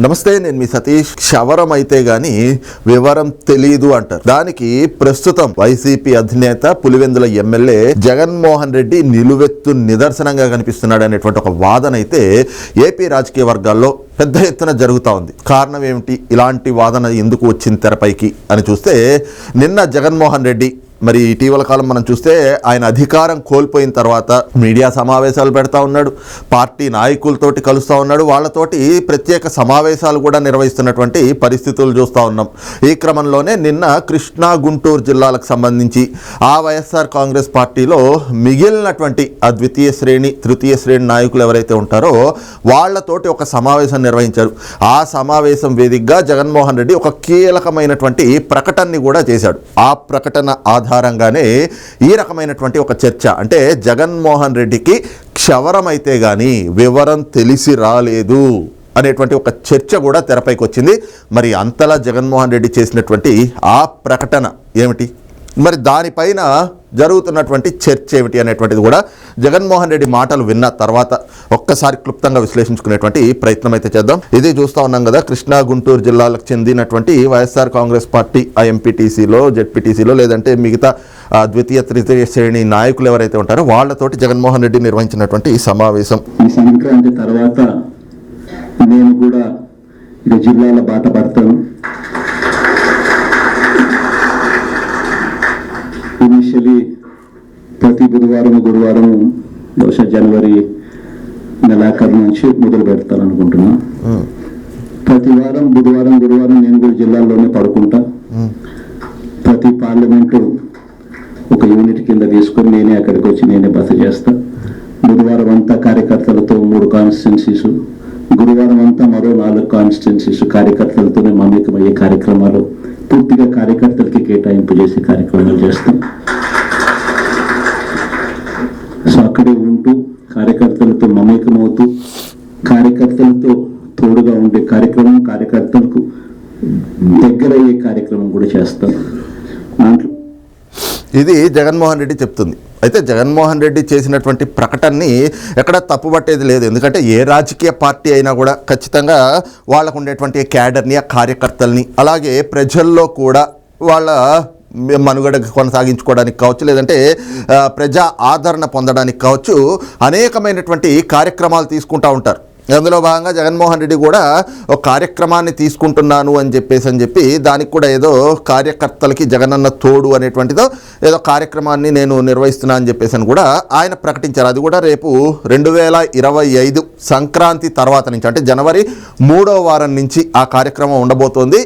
నమస్తే నేను మీ సతీష్. క్షవరం అయితే గాని వివరం తెలీదు అంటారు. దానికి ప్రస్తుతం వైసీపీ అధినేత పులివెందుల ఎమ్మెల్యే జగన్మోహన్ రెడ్డి నిలువెత్తు నిదర్శనంగా కనిపిస్తున్నాడు అనేటువంటి ఒక వాదన అయితే ఏపీ రాజకీయ వర్గాల్లో పెద్ద ఎత్తున జరుగుతూ ఉంది. కారణం ఏమిటి? ఇలాంటి వాదన ఎందుకు వచ్చింది తెరపైకి అని చూస్తే నిన్న జగన్మోహన్ రెడ్డి మరి ఇటీవల కాలం మనం చూస్తే ఆయన అధికారం కోల్పోయిన తర్వాత మీడియా సమావేశాలు పెడతా ఉన్నాడు పార్టీ నాయకులతోటి కలుస్తూ ఉన్నాడు వాళ్ళతోటి ప్రత్యేక సమావేశాలు కూడా నిర్వహిస్తున్నటువంటి పరిస్థితులు చూస్తూ ఉన్నాం. ఈ క్రమంలోనే నిన్న కృష్ణా గుంటూరు జిల్లాలకు సంబంధించి ఆ వైఎస్ఆర్ కాంగ్రెస్ పార్టీలో మిగిలినటువంటి ఆ ద్వితీయ శ్రేణి తృతీయ శ్రేణి నాయకులు ఎవరైతే ఉంటారో వాళ్ళతోటి ఒక సమావేశం నిర్వహించారు. ఆ సమావేశం వేదికగా జగన్మోహన్ రెడ్డి ఒక కీలకమైనటువంటి ప్రకటనని కూడా చేశాడు. ఆ ప్రకటన ఆధారంగానే ఈ రకమైనటువంటి ఒక చర్చ అంటే జగన్మోహన్ రెడ్డికి క్షవరమైతే కానీ వివరం తెలిసి రాలేదు అనేటువంటి ఒక చర్చ కూడా తెరపైకి వచ్చింది. మరి అంతలా జగన్మోహన్ రెడ్డి చేసినటువంటి ఆ ప్రకటన ఏమిటి? మరి దానిపైన జరుగుతున్నటువంటి చర్చ ఏమిటి అనేటువంటిది కూడా జగన్మోహన్ రెడ్డి మాటలు విన్న తర్వాత ఒక్కసారి క్లుప్తంగా విశ్లేషించుకునేటువంటి ప్రయత్నం అయితే చేద్దాం. ఇది చూస్తూ ఉన్నాం కదా కృష్ణా గుంటూరు జిల్లాలకు చెందినటువంటి వైఎస్ఆర్ కాంగ్రెస్ పార్టీ ఐఎంపీటీసీలో ఎంపీటీసీలో జెడ్పీటీసీలో లేదంటే మిగతా ద్వితీయ తృతీయ శ్రేణి నాయకులు ఎవరైతే ఉంటారో వాళ్ళతోటి జగన్మోహన్ రెడ్డి నిర్వహించినటువంటి సమావేశం. ఈ సంక్రాంతి తర్వాత నేను కూడా ఇక జిల్లాల బాట పడతాను. ఇనిషియలీ ప్రతి బుధవారం గురువారం బహుశా జనవరి నెలాఖరు నుంచి మొదలు పెడతాననుకుంటున్నా ప్రతి వారం బుధవారం గురువారం నేను కూడా జిల్లాల్లోనే పడుకుంటా. ప్రతి పార్లమెంటు ఒక యూనిట్ కింద తీసుకొని నేనే అక్కడికి వచ్చి నేనే బస చేస్తా. బుధవారం అంతా కార్యకర్తలతో మూడు కాన్స్టిట్యున్సీస్ గురువారం అంతా మరో నాలుగు కాన్స్టిట్యున్సీస్ కార్యకర్తలతోనే మమేకమయ్యే కార్యక్రమాలు పూర్తిగా కార్యకర్తలకి కేటాయింపు చేసే కార్యక్రమాలు చేస్తాం. సో అక్కడే ఉంటూ కార్యకర్తలతో మమేకమవుతూ కార్యకర్తలతో తోడుగా ఉండే కార్యక్రమం కార్యకర్తలకు దగ్గరయ్యే కార్యక్రమం కూడా చేస్తాం. దాంట్లో ఇది జగన్మోహన్ రెడ్డి చెప్తుంది. అయితే జగన్మోహన్ రెడ్డి చేసినటువంటి ప్రకటనని ఎక్కడ తప్పుపట్టేది లేదు. ఎందుకంటే ఏ రాజకీయ పార్టీ అయినా కూడా ఖచ్చితంగా వాళ్ళకు ఉండేటువంటి క్యాడర్ని ఆ కార్యకర్తల్ని అలాగే ప్రజల్లో కూడా వాళ్ళ మనుగడ కొనసాగించుకోవడానికి కావచ్చు లేదంటే ప్రజా ఆదరణ పొందడానికి కావచ్చు అనేకమైనటువంటి కార్యక్రమాలు తీసుకుంటూ ఉంటారు. అందులో భాగంగా జగన్మోహన్ రెడ్డి కూడా ఒక కార్యక్రమాన్ని తీసుకుంటున్నాను అని చెప్పేసి అని చెప్పి దానికి కూడా ఏదో కార్యకర్తలకి జగనన్న తోడు అనేటువంటిదో ఏదో కార్యక్రమాన్ని నేను నిర్వహిస్తున్నా అని చెప్పేసి అని కూడా ఆయన ప్రకటించారు. అది కూడా రేపు రెండు వేల ఇరవై ఐదు సంక్రాంతి తర్వాత నుంచి అంటే జనవరి మూడో వారం నుంచి ఆ కార్యక్రమం ఉండబోతోంది.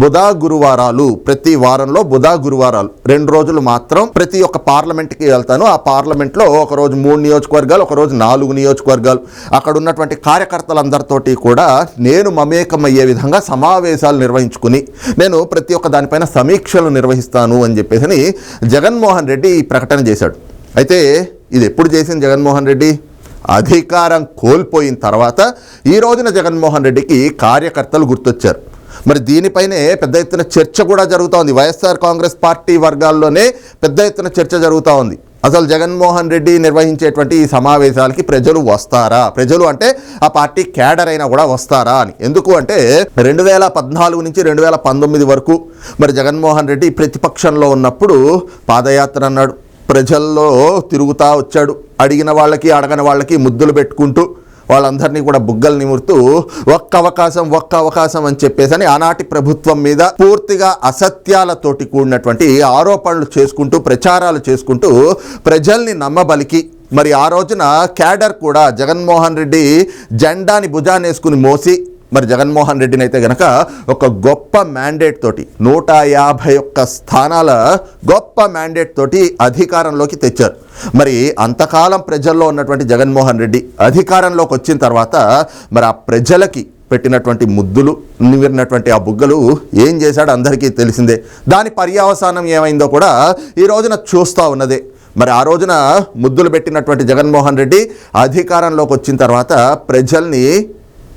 బుధ గురువారాలు ప్రతి వారంలో బుధ గురువారాలు. రెండు రోజులు మాత్రం ప్రతి ఒక్క పార్లమెంట్కి వెళ్తాను. ఆ పార్లమెంట్లో ఒక రోజు మూడు నియోజకవర్గాలు ఒకరోజు నాలుగు నియోజకవర్గాలు. అక్కడ ఉన్నటువంటి కార్యకర్తలందరితోటి కూడా నేను మమేకమయ్యే విధంగా సమావేశాలు నిర్వహించుకుని నేను ప్రతి ఒక్క దానిపైన సమీక్షలు నిర్వహిస్తాను అని చెప్పేసి జగన్మోహన్ రెడ్డి ప్రకటన చేశాడు. అయితే ఇది ఎప్పుడు చేసింది జగన్మోహన్ రెడ్డి? అధికారం కోల్పోయిన తర్వాత ఈ రోజున జగన్మోహన్ రెడ్డికి కార్యకర్తలు గుర్తొచ్చారు. మరి దీనిపైనే పెద్ద ఎత్తున చర్చ కూడా జరుగుతూ ఉంది. వైఎస్ఆర్ కాంగ్రెస్ పార్టీ వర్గాల్లోనే పెద్ద ఎత్తున చర్చ జరుగుతూ ఉంది. అసలు జగన్మోహన్ రెడ్డి నిర్వహించేటువంటి ఈ సమావేశాలకి ప్రజలు వస్తారా? ప్రజలు అంటే ఆ పార్టీ క్యాడర్ అయినా కూడా వస్తారా అని. ఎందుకు అంటే రెండు వేల పద్నాలుగు నుంచి రెండు వేల పంతొమ్మిది వరకు మరి జగన్మోహన్ రెడ్డి ప్రతిపక్షంలో ఉన్నప్పుడు పాదయాత్ర అన్నాడు. ప్రజల్లో తిరుగుతా వచ్చాడు. అడిగిన వాళ్ళకి అడగని వాళ్ళకి ముద్దులు పెట్టుకుంటూ వాళ్ళందరినీ కూడా బుగ్గలు నిమురుతూ ఒక్క అవకాశం ఒక్క అవకాశం అని చెప్పేసి అని ఆనాటి ప్రభుత్వం మీద పూర్తిగా అసత్యాలతోటి కూడినటువంటి ఆరోపణలు చేసుకుంటూ ప్రచారాలు చేసుకుంటూ ప్రజల్ని నమ్మబలికి మరి ఆ రోజున క్యాడర్ కూడా జగన్మోహన్ రెడ్డి జెండాని భుజానేసుకుని మోసి మరి జగన్మోహన్ రెడ్డిని అయితే గనక ఒక గొప్ప మ్యాండేట్ తోటి నూట యాభై ఒక్క స్థానాల గొప్ప మ్యాండేట్ తోటి అధికారంలోకి తెచ్చారు. మరి అంతకాలం ప్రజల్లో ఉన్నటువంటి జగన్మోహన్ రెడ్డి అధికారంలోకి వచ్చిన తర్వాత మరి ఆ ప్రజలకి పెట్టినటువంటి ముద్దులు నివిరినటువంటి ఆ బుగ్గలు ఏం చేశాడో అందరికీ తెలిసిందే. దాని పర్యావసానం ఏమైందో కూడా ఈ రోజున చూస్తూ ఉన్నదే. మరి ఆ రోజున ముద్దులు పెట్టినటువంటి జగన్మోహన్ రెడ్డి అధికారంలోకి వచ్చిన తర్వాత ప్రజల్ని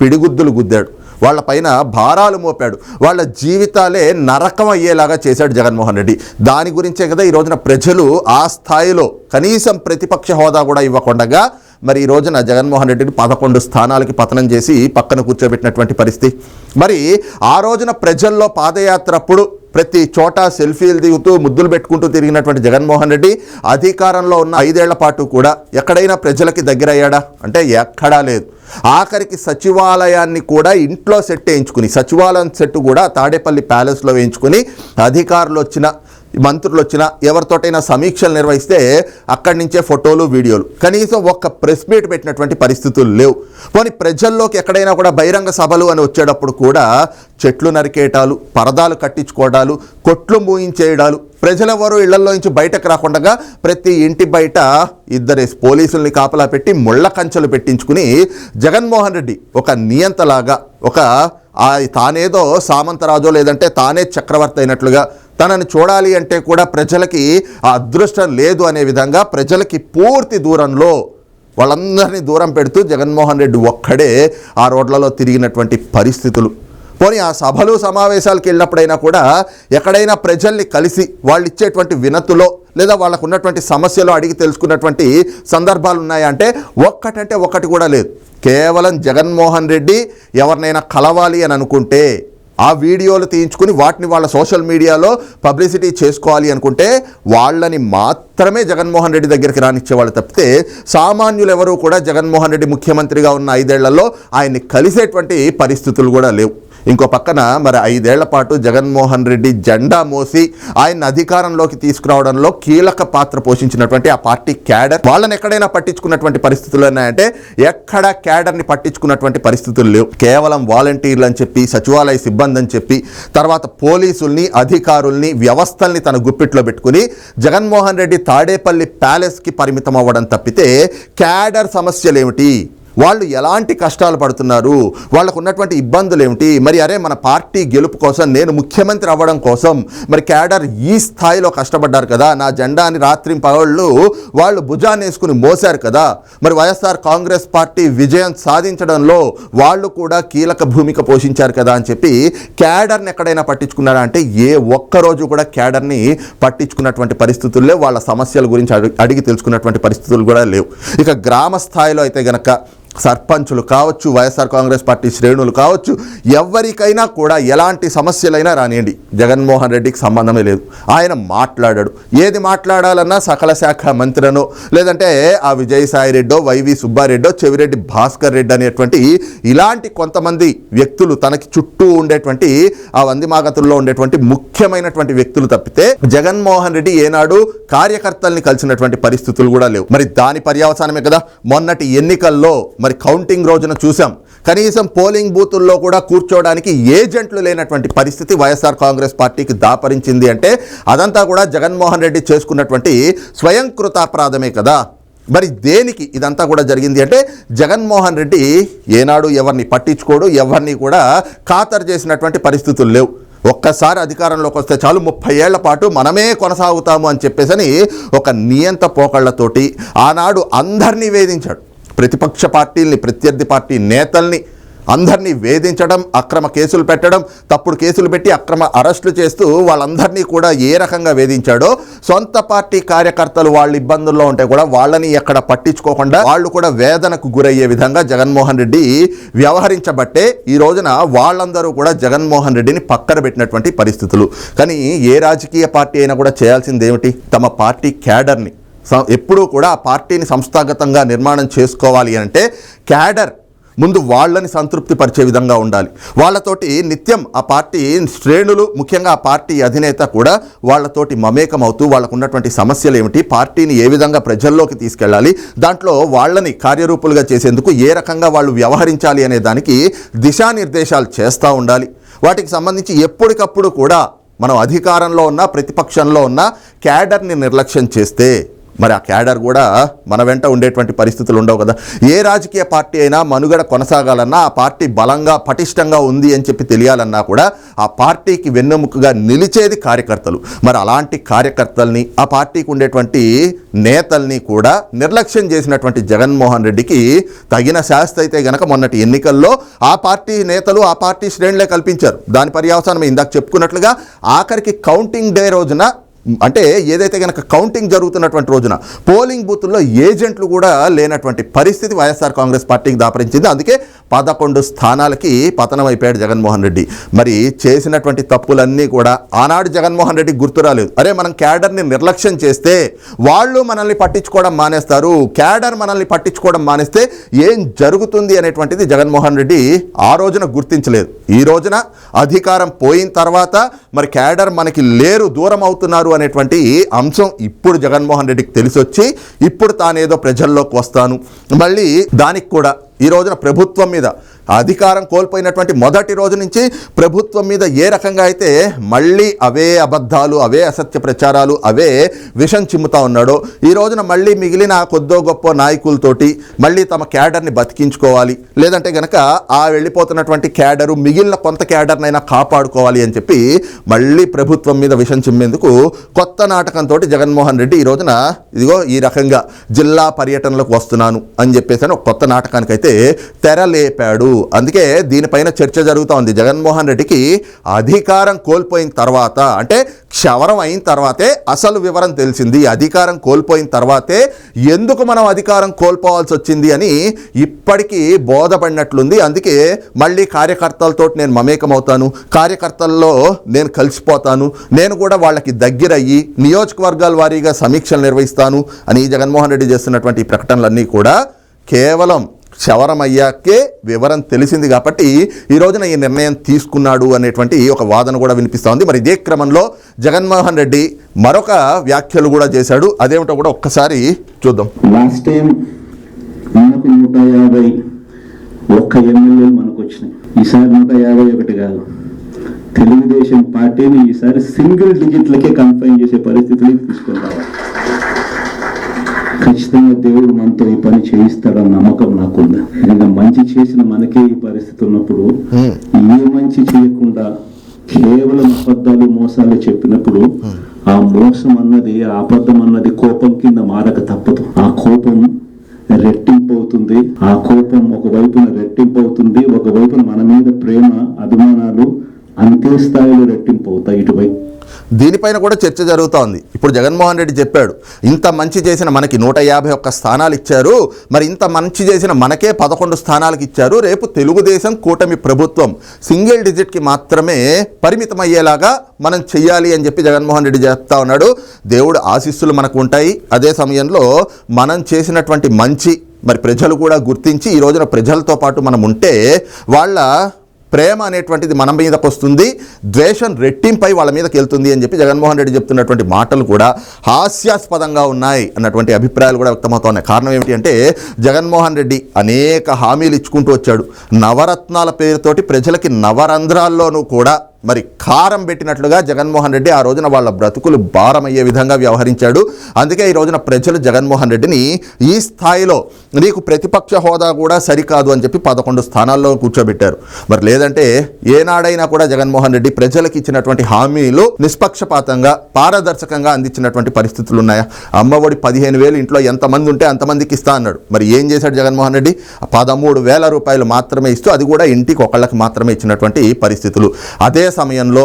పిడిగుద్దులు గుద్దాడు. వాళ్ళపైన భారాలు మోపాడు. వాళ్ళ జీవితాలే నరకం అయ్యేలాగా చేశాడు జగన్మోహన్ రెడ్డి. దాని గురించే కదా ఈ రోజున ప్రజలు ఆ స్థాయిలో కనీసం ప్రతిపక్ష హోదా కూడా ఇవ్వకుండా మరి ఈ రోజున జగన్మోహన్ రెడ్డిని పదకొండు స్థానాలకి పతనం చేసి పక్కన కూర్చోబెట్టినటువంటి పరిస్థితి. మరి ఆ రోజున ప్రజల్లో పాదయాత్ర అప్పుడు ప్రతి చోట సెల్ఫీలు దిగుతూ ముద్దులు పెట్టుకుంటూ తిరిగినటువంటి జగన్మోహన్ రెడ్డి అధికారంలో ఉన్న ఐదేళ్ళ పాటు కూడా ఎక్కడైనా ప్రజలకి దగ్గరయ్యాడా? అంటే ఎక్కడా లేదు. ఆఖరికి సచివాలయాన్ని కూడా ఇంట్లో సెట్ వేయించుకుని సచివాలయం సెట్ కూడా తాడేపల్లి ప్యాలెస్లో వేయించుకుని అధికారులు వచ్చిన మంత్రులు వచ్చిన ఎవరితోటైనా సమీక్షలు నిర్వహిస్తే అక్కడి నుంచే ఫోటోలు వీడియోలు. కనీసం ఒక్క ప్రెస్ మీట్ పెట్టినటువంటి పరిస్థితులు లేవు. పోనీ ప్రజల్లోకి ఎక్కడైనా కూడా బహిరంగ సభలు అని వచ్చేటప్పుడు కూడా చెట్లు నరికేయటాలు పరదాలు కట్టించుకోవడాలు కొట్లు మూయించేయడాలు ప్రజలెవరూ ఇళ్ళలో నుంచి బయటకు రాకుండా ప్రతి ఇంటి బయట ఇద్దరు పోలీసుల్ని కాపలా పెట్టి ముళ్ళ కంచెలు పెట్టించుకుని జగన్మోహన్ రెడ్డి ఒక నియంతలాగా ఒక ఆ తానేదో సామంతరాజో లేదంటే తానే చక్రవర్తి అయినట్లుగా తనని చూడాలి అంటే కూడా ప్రజలకి ఆ అదృష్టం లేదు అనే విధంగా ప్రజలకి పూర్తి దూరంలో వాళ్ళందరినీ దూరం పెడుతూ జగన్మోహన్ రెడ్డి ఒక్కడే ఆ రోడ్లలో తిరిగినటువంటి పరిస్థితులు. పోనీ ఆ సభలు సమావేశాలకు వెళ్ళినప్పుడైనా కూడా ఎక్కడైనా ప్రజల్ని కలిసి వాళ్ళు ఇచ్చేటువంటి వినతులో లేదా వాళ్ళకు ఉన్నటువంటి సమస్యలు అడిగి తెలుసుకున్నటువంటి సందర్భాలు ఉన్నాయా అంటే ఒక్కటంటే ఒక్కటి కూడా లేదు. కేవలం జగన్మోహన్ రెడ్డి ఎవరినైనా కలవాలి అని అనుకుంటే ఆ వీడియోలు తీయించుకుని వాటిని వాళ్ళ సోషల్ మీడియాలో పబ్లిసిటీ చేసుకోవాలి అనుకుంటే వాళ్ళని మాత్రమే జగన్మోహన్ రెడ్డి దగ్గరికి రానిచ్చేవాళ్ళు తప్పితే సామాన్యులు ఎవరూ కూడా జగన్మోహన్ రెడ్డి ముఖ్యమంత్రిగా ఉన్న ఐదేళ్ళలో ఆయన్ని కలిసేటువంటి పరిస్థితులు కూడా లేవు. ఇంకో పక్కన మరి ఐదేళ్ళ పాటు జగన్మోహన్ రెడ్డి జెండా మోసి ఆయన అధికారంలోకి తీసుకురావడంలో కీలక పాత్ర పోషించినటువంటి ఆ పార్టీ క్యాడర్. వాళ్ళని ఎక్కడైనా పట్టించుకున్నటువంటి పరిస్థితులు ఉన్నాయంటే ఎక్కడ క్యాడర్ని పట్టించుకున్నటువంటి పరిస్థితులు లేవు. కేవలం వాలంటీర్లు అని చెప్పి సచివాలయ సిబ్బంది అని చెప్పి తర్వాత పోలీసుల్ని అధికారుల్ని వ్యవస్థల్ని తన గుప్పిట్లో పెట్టుకుని జగన్మోహన్ రెడ్డి తాడేపల్లి ప్యాలెస్కి పరిమితం అవ్వడం తప్పితే క్యాడర్ సమస్యలు ఏమిటి వాళ్ళు ఎలాంటి కష్టాలు పడుతున్నారు? వాళ్ళకు ఉన్నటువంటి ఇబ్బందులు ఏమిటి? మరి అరే మన పార్టీ గెలుపు కోసం నేను ముఖ్యమంత్రి అవ్వడం కోసం మరి క్యాడర్ ఈ స్థాయిలో కష్టపడ్డారు కదా? నా జెండాని రాత్రి పగళ్ళు వాళ్ళు భుజాన్ని వేసుకుని మోసారు కదా? మరి వైఎస్ఆర్ కాంగ్రెస్ పార్టీ విజయం సాధించడంలో వాళ్ళు కూడా కీలక భూమిక పోషించారు కదా అని చెప్పి క్యాడర్ని ఎక్కడైనా పట్టించుకున్నారా అంటే ఏ ఒక్కరోజు కూడా క్యాడర్ని పట్టించుకున్నటువంటి పరిస్థితుల్లో వాళ్ళ సమస్యల గురించి అడిగి అడిగి తెలుసుకున్నటువంటి పరిస్థితులు కూడా లేవు. ఇక గ్రామ స్థాయిలో అయితే గనక సర్పంచులు కావచ్చు వైఎస్ఆర్ కాంగ్రెస్ పార్టీ శ్రేణులు కావచ్చు ఎవరికైనా కూడా ఎలాంటి సమస్యలైనా రానియండి. జగన్మోహన్ రెడ్డికి సంబంధమే లేదు. ఆయన మాట్లాడాడు. ఏది మాట్లాడాలన్నా సకల శాఖ మంత్రినో లేదంటే ఆ విజయసాయి రెడ్డో వైవి సుబ్బారెడ్డో చెవిరెడ్డి భాస్కర్ రెడ్డి అనేటువంటి ఇలాంటి కొంతమంది వ్యక్తులు తనకి చుట్టూ ఉండేటువంటి ఆ వందిమాగతుల్లో ఉండేటువంటి ముఖ్యమైనటువంటి వ్యక్తులు తప్పితే జగన్మోహన్ రెడ్డి ఏనాడు కార్యకర్తల్ని కలిసినటువంటి పరిస్థితులు కూడా లేవు. మరి దాని పర్యవసానమే కదా. మొన్నటి ఎన్నికల్లో మరి కౌంటింగ్ రోజున చూసాం కనీసం పోలింగ్ బూతుల్లో కూడా కూర్చోవడానికి ఏజెంట్లు లేనటువంటి పరిస్థితి వైఎస్ఆర్ కాంగ్రెస్ పార్టీకి దాపరించింది అంటే అదంతా కూడా జగన్మోహన్ రెడ్డి చేసుకున్నటువంటి స్వయంకృతాపరాధమే కదా. మరి దేనికి ఇదంతా కూడా జరిగింది అంటే జగన్మోహన్ రెడ్డి ఏనాడు ఎవరిని పట్టించుకోడు ఎవరిని కూడా ఖాతరు చేసినటువంటి పరిస్థితులు లేవు. ఒక్కసారి అధికారంలోకి వస్తే చాలు ముప్పై ఏళ్ళ పాటు మనమే కొనసాగుతాము అని చెప్పేసని ఒక నియంత పోకళ్ళతోటి ఆనాడు అందరినీ వేధించాడు. ప్రతిపక్ష పార్టీల్ని ప్రత్యర్థి పార్టీ నేతల్ని అందరినీ వేధించడం అక్రమ కేసులు పెట్టడం తప్పుడు కేసులు పెట్టి అక్రమ అరెస్టులు చేస్తూ వాళ్ళందరినీ కూడా ఏ రకంగా వేధించాడో సొంత పార్టీ కార్యకర్తలు వాళ్ళ ఇబ్బందుల్లో ఉంటే కూడా వాళ్ళని ఎక్కడ పట్టించుకోకుండా వాళ్ళు కూడా వేదనకు గురయ్యే విధంగా జగన్మోహన్ రెడ్డి వ్యవహరించబట్టే ఈ రోజున వాళ్ళందరూ కూడా జగన్మోహన్ రెడ్డిని పక్కన పెట్టినటువంటి పరిస్థితులు. కానీ ఏ రాజకీయ పార్టీ అయినా కూడా చేయాల్సింది ఏమిటి తమ పార్టీ క్యాడర్ని. ఎప్పుడూ కూడా ఆ పార్టీని సంస్థాగతంగా నిర్మాణం చేసుకోవాలి అంటే క్యాడర్ ముందు వాళ్ళని సంతృప్తి పరిచే విధంగా ఉండాలి. వాళ్ళతోటి నిత్యం ఆ పార్టీ శ్రేణులు ముఖ్యంగా ఆ పార్టీ అధినేత కూడా వాళ్ళతోటి మమేకం అవుతూ వాళ్ళకు ఉన్నటువంటి సమస్యలు ఏమిటి పార్టీని ఏ విధంగా ప్రజల్లోకి తీసుకెళ్ళాలి దాంట్లో వాళ్ళని కార్యరూపులుగా చేసేందుకు ఏ రకంగా వాళ్ళు వ్యవహరించాలి అనే దానికి దిశానిర్దేశాలు చేస్తూ ఉండాలి. వాటికి సంబంధించి ఎప్పటికప్పుడు కూడా మనం అధికారంలో ఉన్న ప్రతిపక్షంలో ఉన్న క్యాడర్ని నిర్లక్ష్యం చేస్తే మరి ఆ క్యాడర్ కూడా మన వెంట ఉండేటువంటి పరిస్థితులు ఉండవు కదా. ఏ రాజకీయ పార్టీ అయినా మనుగడ కొనసాగాలన్నా ఆ పార్టీ బలంగా పటిష్టంగా ఉంది అని చెప్పి తెలియాలన్నా కూడా ఆ పార్టీకి వెన్నెముకగా నిలిచేది కార్యకర్తలు. మరి అలాంటి కార్యకర్తల్ని ఆ పార్టీకి ఉండేటువంటి నేతల్ని కూడా నిర్లక్ష్యం చేసినటువంటి జగన్మోహన్ రెడ్డికి తగిన శాస్త్ర అయితే గనక మొన్నటి ఎన్నికల్లో ఆ పార్టీ నేతలు ఆ పార్టీ శ్రేణులే కల్పించారు. దాని పర్యవసానం ఇందాక చెప్పుకున్నట్లుగా ఆఖరికి కౌంటింగ్ డే రోజున అంటే ఏదైతే కనుక కౌంటింగ్ జరుగుతున్నటువంటి రోజున పోలింగ్ బూత్లో ఏజెంట్లు కూడా లేనటువంటి పరిస్థితి వైఎస్ఆర్ కాంగ్రెస్ పార్టీకి దాపరించింది. అందుకే పదకొండు స్థానాలకి పతనం అయిపోయాడు జగన్మోహన్ రెడ్డి. మరి చేసినటువంటి తప్పులన్నీ కూడా ఆనాడు జగన్మోహన్ రెడ్డి గుర్తు రాలేదు. అరే మనం క్యాడర్ని నిర్లక్ష్యం చేస్తే వాళ్ళు మనల్ని పట్టించుకోవడం మానేస్తారు క్యాడర్ మనల్ని పట్టించుకోవడం మానేస్తే ఏం జరుగుతుంది అనేటువంటిది జగన్మోహన్ రెడ్డి ఆ రోజున గుర్తించలేదు. ఈ రోజున అధికారం పోయిన తర్వాత మరి క్యాడర్ మనకి లేరు దూరం అవుతున్నారు అనేటువంటి అంశం ఇప్పుడు జగన్మోహన్ రెడ్డికి తెలిసొచ్చి ఇప్పుడు తానేదో ప్రజల్లోకి వస్తాను. మళ్ళీ దానికి కూడా ఈ రోజున ప్రభుత్వం మీద అధికారం కోల్పోయినటువంటి మొదటి రోజు నుంచి ప్రభుత్వం మీద ఏ రకంగా అయితే మళ్ళీ అవే అబద్ధాలు అవే అసత్య ప్రచారాలు అవే విషం చిమ్ముతా ఉన్నాడో ఈ రోజున మళ్ళీ మిగిలిన కొద్దో గొప్ప నాయకులతోటి మళ్ళీ తమ క్యాడర్ని బతికించుకోవాలి. లేదంటే గనక ఆ వెళ్ళిపోతున్నటువంటి క్యాడరు మిగిలిన కొంత క్యాడర్నైనా కాపాడుకోవాలి అని చెప్పి మళ్ళీ ప్రభుత్వం మీద విషం చిమ్మేందుకు కొత్త నాటకంతో జగన్మోహన్ రెడ్డి ఈ రోజున ఇదిగో ఈ రకంగా జిల్లా పర్యటనలకు వస్తున్నాను అని చెప్పేసి అని ఒక కొత్త నాటకానికైతే తెరలేపాడు. అందుకే దీనిపైన చర్చ జరుగుతూ ఉంది. జగన్మోహన్ రెడ్డికి అధికారం కోల్పోయిన తర్వాత అంటే క్షవరం అయిన తర్వాతే అసలు వివరం తెలిసింది. అధికారం కోల్పోయిన తర్వాతే ఎందుకు మనం అధికారం కోల్పోవాల్సి వచ్చింది అని ఇప్పటికీ బోధపడినట్లుంది. అందుకే మళ్ళీ కార్యకర్తలతో నేను మమేకమవుతాను. కార్యకర్తల్లో నేను కలిసిపోతాను. నేను కూడా వాళ్ళకి దగ్గరయ్యి నియోజకవర్గాల వారీగా సమీక్షలు నిర్వహిస్తాను అని జగన్మోహన్ రెడ్డి చేస్తున్నటువంటి ప్రకటనలన్నీ కూడా కేవలం క్షవరమయ్యాకే వివరం తెలిసింది కాబట్టి ఈ రోజున ఈ నిర్ణయం తీసుకున్నాడు అనేటువంటి ఒక వాదన కూడా వినిపిస్తూ ఉంది. మరి ఇదే క్రమంలో జగన్మోహన్ రెడ్డి మరొక వ్యాఖ్యలు కూడా చేశాడు. అదేమిటో కూడా ఒక్కసారి చూద్దాం. లాస్ట్ టైం మనకు నూట యాభై ఒక్క ఎమ్మెల్యేలు మనకు వచ్చినాయి. ఈసారి నూట యాభై ఒకటి కాదు. తెలుగుదేశం పార్టీని ఈసారి సింగిల్ డిజిట్లకే కన్ఫైన్ చేసే పరిస్థితిలోకి తీసుకొని ఖచ్చితంగా దేవుడు మనతో ఈ పని చేయిస్తాడన్న నమ్మకం నాకుంది. మంచి చేసిన మనకే ఈ పరిస్థితి ఉన్నప్పుడు ఏ మంచి చేయకుండా కేవలం అబద్ధాలు మోసాలు చెప్పినప్పుడు ఆ మోసం అన్నది ఆ అబద్ధం అన్నది కోపం కింద మారక తప్పదు. ఆ కోపం రెట్టింపు అవుతుంది ఆ కోపం ఒకవైపున రెట్టింపు అవుతుంది ఒకవైపున మన మీద ప్రేమ అభిమానాలు అంతే స్థాయిలో రెట్టింపు అవుతాయి ఇటువైపు దీనిపైన కూడా చర్చ జరుగుతోంది. ఇప్పుడు జగన్మోహన్ రెడ్డి చెప్పాడు ఇంత మంచి చేసిన మనకి నూట యాభై ఒక్క స్థానాలు ఇచ్చారు మరి ఇంత మంచి చేసిన మనకే పదకొండు స్థానాలకు ఇచ్చారు రేపు తెలుగుదేశం కూటమి ప్రభుత్వం సింగిల్ డిజిట్కి మాత్రమే పరిమితం అయ్యేలాగా మనం చెయ్యాలి అని చెప్పి జగన్మోహన్ రెడ్డి చెప్తా ఉన్నాడు. దేవుడు ఆశీస్సులు మనకు ఉంటాయి. అదే సమయంలో మనం చేసినటువంటి మంచి మరి ప్రజలు కూడా గుర్తించి ఈ రోజున ప్రజలతో పాటు మనం ఉంటే వాళ్ళ ప్రేమ అనేటువంటిది మన మీదకి వస్తుంది ద్వేషం రెట్టింపై వాళ్ళ మీదకి వెళ్తుంది అని చెప్పి జగన్మోహన్ రెడ్డి చెప్తున్నటువంటి మాటలు కూడా హాస్యాస్పదంగా ఉన్నాయి అన్నటువంటి అభిప్రాయాలు కూడా వ్యక్తమవుతున్నాయి కారణం ఏమిటి అంటే జగన్మోహన్ రెడ్డి అనేక హామీలు ఇచ్చుకుంటూ వచ్చాడు. నవరత్నాల పేరుతోటి ప్రజలకి నవరంధ్రాల్లోనూ కూడా మరి కారం పెట్టినట్లుగా జగన్మోహన్ రెడ్డి ఆ రోజున వాళ్ళ బ్రతుకులు భారమయ్యే విధంగా వ్యవహరించాడు. అందుకే ఈ రోజున ప్రజలు జగన్మోహన్ రెడ్డిని ఈ స్థాయిలో నీకు ప్రతిపక్ష హోదా కూడా సరికాదు అని చెప్పి పదకొండు స్థానాల్లో కూర్చోబెట్టారు. మరి లేదంటే ఏనాడైనా కూడా జగన్మోహన్ రెడ్డి ప్రజలకు ఇచ్చినటువంటి హామీలు నిష్పక్షపాతంగా పారదర్శకంగా అందించినటువంటి పరిస్థితులు ఉన్నాయా? అమ్మఒడి పదిహేను వేలు ఇంట్లో ఎంతమంది ఉంటే అంతమందికి ఇస్తా అన్నాడు. మరి ఏం చేశాడు జగన్మోహన్ రెడ్డి? పదమూడు వేల రూపాయలు మాత్రమే ఇస్తూ అది కూడా ఇంటికి ఒకళ్ళకి మాత్రమే ఇచ్చినటువంటి పరిస్థితులు. అదే సమయంలో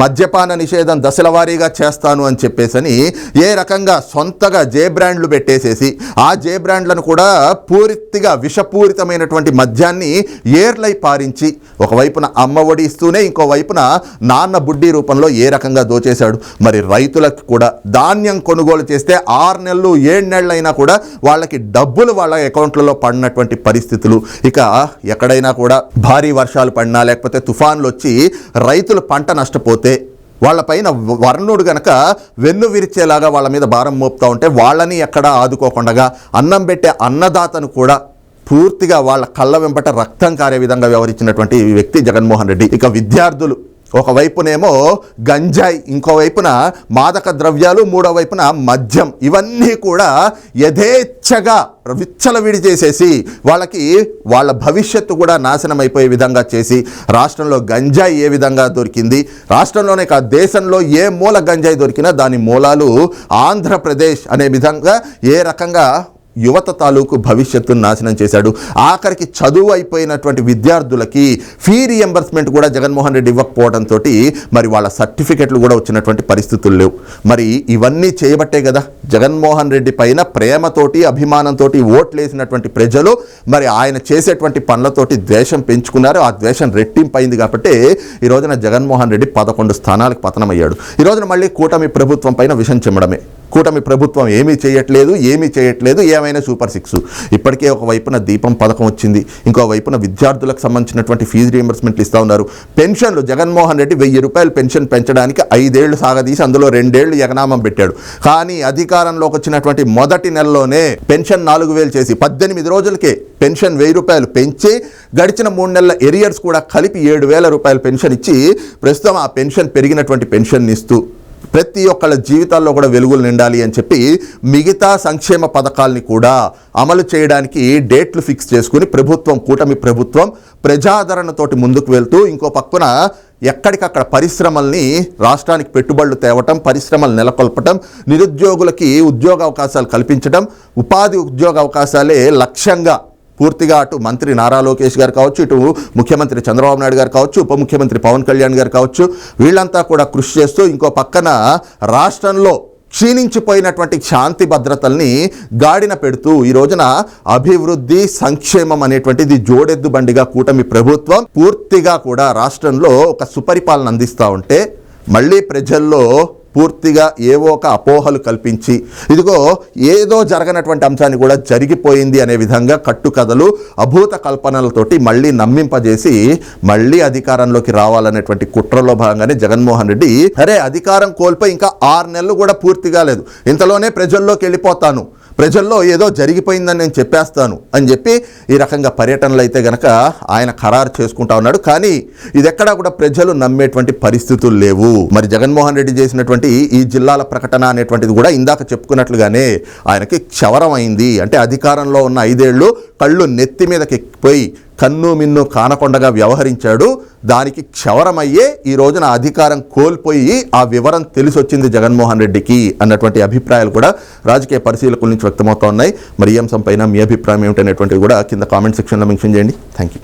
మద్యపాన నిషేధం దశల వారీగా చేస్తాను అని చెప్పేసని ఏ రకంగా సొంతగా జే బ్రాండ్లు పెట్టేసేసి ఆ జే బ్రాండ్లను కూడా పూర్తిగా విషపూరితమైనటువంటి మద్యాన్ని ఏర్లై పారించి ఒకవైపున అమ్మ ఒడి ఇస్తూనే ఇంకోవైపున నాన్న బుడ్డి రూపంలో ఏ రకంగా దోచేశాడు. మరి రైతులకు కూడా ధాన్యం కొనుగోలు చేస్తే ఆరు నెలలు ఏడు నెలలు అయినా కూడా వాళ్ళకి డబ్బులు వాళ్ళ అకౌంట్లలో పడినటువంటి పరిస్థితులు. ఇక ఎక్కడైనా కూడా భారీ వర్షాలు పడినా లేకపోతే తుఫాన్లు వచ్చి రైతులు పంట నష్టపోతే వాళ్ళపైన వర్ణుడు గనక వెన్ను విరిచేలాగా వాళ్ళ మీద భారం మోపుతూ ఉంటే వాళ్ళని ఎక్కడా ఆదుకోకుండా అన్నం పెట్టే అన్నదాతను కూడా పూర్తిగా వాళ్ళ కళ్ళ వెంపట రక్తం కారే విధంగా వ్యవహరించినటువంటి వ్యక్తి జగన్మోహన్ రెడ్డి. ఇక విద్యార్థులు ఒకవైపునేమో గంజాయి ఇంకోవైపున మాదక ద్రవ్యాలు మూడో వైపున మద్యం. ఇవన్నీ కూడా యథేచ్ఛగా విచ్చలవిడి చేసేసి వాళ్ళకి వాళ్ళ భవిష్యత్తు కూడా నాశనం అయిపోయే విధంగా చేసి రాష్ట్రంలో గంజాయి ఏ విధంగా దొరికింది రాష్ట్రంలోనే కాదు దేశంలో ఏ మూల గంజాయి దొరికినా దాని మూలాలు ఆంధ్రప్రదేశ్ అనే విధంగా ఏ రకంగా యువత తాలూకు భవిష్యత్తును నాశనం చేశాడు. ఆఖరికి చదువు అయిపోయినటువంటి విద్యార్థులకి ఫీ రియంబర్స్మెంట్ కూడా జగన్మోహన్ రెడ్డి ఇవ్వకపోవడంతో మరి వాళ్ళ సర్టిఫికెట్లు కూడా వచ్చినటువంటి పరిస్థితులు లేవు. మరి ఇవన్నీ చేయబట్టే కదా జగన్మోహన్ రెడ్డి పైన ప్రేమతోటి అభిమానంతో ఓట్లు వేసినటువంటి ప్రజలు మరి ఆయన చేసేటువంటి పనులతోటి ద్వేషం పెంచుకున్నారు. ఆ ద్వేషం రెట్టింపైంది కాబట్టి ఈ రోజున జగన్మోహన్ రెడ్డి పదకొండు స్థానాలకు పతనమయ్యాడు. ఈ రోజున మళ్ళీ కూటమి ప్రభుత్వం పైన విషం చెమ్మడమే. కూటమి ప్రభుత్వం ఏమీ చేయట్లేదు ఏమీ చేయట్లేదు ఏమైనా సూపర్ సిక్స్. ఇప్పటికే ఒక వైపున దీపం పథకం వచ్చింది ఇంకో వైపున విద్యార్థులకు సంబంధించినటువంటి ఫీజు రియంబర్స్మెంట్లు ఇస్తూ ఉన్నారు. పెన్షన్లు జగన్మోహన్ రెడ్డి వెయ్యి రూపాయలు పెన్షన్ పెంచడానికి ఐదేళ్ళు సాగదీసి అందులో రెండేళ్ళు ఎగనామం పెట్టాడు. కానీ అధికారంలోకి వచ్చినటువంటి మొదటి నెలలోనే పెన్షన్ నాలుగు వేలు చేసి పద్దెనిమిది రోజులకే పెన్షన్ వెయ్యి రూపాయలు పెంచి గడిచిన మూడు నెలల ఎరియర్స్ కూడా కలిపి ఏడు వేల రూపాయలు పెన్షన్ ఇచ్చి ప్రస్తుతం ఆ పెన్షన్ పెరిగినటువంటి పెన్షన్ ఇస్తూ ప్రతి ఒక్కళ్ళ జీవితాల్లో కూడా వెలుగులు నిండాలి అని చెప్పి మిగతా సంక్షేమ పథకాల్ని కూడా అమలు చేయడానికి డేట్లు ఫిక్స్ చేసుకుని ప్రభుత్వం కూటమి ప్రభుత్వం ప్రజాదరణతోటి ముందుకు వెళ్తూ ఇంకో పక్కన ఎక్కడికక్కడ పరిశ్రమల్ని రాష్ట్రానికి పెట్టుబడులు తేవటం పరిశ్రమలు నెలకొల్పటం నిరుద్యోగులకి ఉద్యోగ అవకాశాలు కల్పించడం ఉపాధి ఉద్యోగ అవకాశాలే లక్ష్యంగా పూర్తిగా అటు మంత్రి నారా లోకేష్ గారు కావచ్చు ఇటు ముఖ్యమంత్రి చంద్రబాబు నాయుడు గారు కావచ్చు ఉప ముఖ్యమంత్రి పవన్ కళ్యాణ్ గారు కావచ్చు వీళ్ళంతా కూడా కృషి చేస్తూ ఇంకో పక్కన రాష్ట్రంలో క్షీణించిపోయినటువంటి శాంతి భద్రతల్ని గాడిన పెడుతూ ఈ రోజున అభివృద్ధి సంక్షేమం అనేటువంటిది జోడెద్దు బండిగా కూటమి ప్రభుత్వం పూర్తిగా కూడా రాష్ట్రంలో ఒక సుపరిపాలన అందిస్తూ ఉంటే మళ్ళీ ప్రజల్లో పూర్తిగా ఏవో ఒక అపోహలు కల్పించి ఇదిగో ఏదో జరగనటువంటి అంశాన్ని కూడా జరిగిపోయింది అనే విధంగా కట్టుకథలు అభూత కల్పనలతోటి మళ్ళీ నమ్మింపజేసి మళ్ళీ అధికారంలోకి రావాలనేటువంటి కుట్రలో భాగంగానే జగన్మోహన్ రెడ్డి అరే అధికారం కోల్పోయి ఇంకా ఆరు నెలలు కూడా పూర్తిగా లేదు. ఇంతలోనే ప్రజల్లోకి వెళ్ళిపోతాను. ప్రజల్లో ఏదో జరిగిపోయిందని నేను చెప్పేస్తాను అని చెప్పి ఈ రకంగా పర్యటనలు అయితే గనక ఆయన ఖరారు చేసుకుంటా ఉన్నాడు. కానీ ఇది ఎక్కడా కూడా ప్రజలు నమ్మేటువంటి పరిస్థితులు లేవు. మరి జగన్మోహన్ రెడ్డి చేసినటువంటి ఈ జిల్లాల ప్రకటన అనేటువంటిది కూడా ఇందాక చెప్పుకున్నట్లుగానే ఆయనకి క్షవరం అయింది. అంటే అధికారంలో ఉన్న ఐదేళ్ళు కళ్ళు నెత్తి మీదకి ఎక్కిపోయి కన్ను మిన్ను కానకొండగా వ్యవహరించాడు. దానికి క్షవరమయ్యే ఈ రోజున అధికారం కోల్పోయి ఆ వివరం తెలిసొచ్చింది జగన్మోహన్ రెడ్డికి అన్నటువంటి అభిప్రాయాలు కూడా రాజకీయ పరిశీలకుల నుంచి వ్యక్తమవుతా ఉన్నాయి. మరి ఈ అంశంపైన మీ అభిప్రాయం ఏమిటనేటువంటిది కూడా కింద కామెంట్ సెక్షన్లో మెన్షన్ చేయండి. Thank you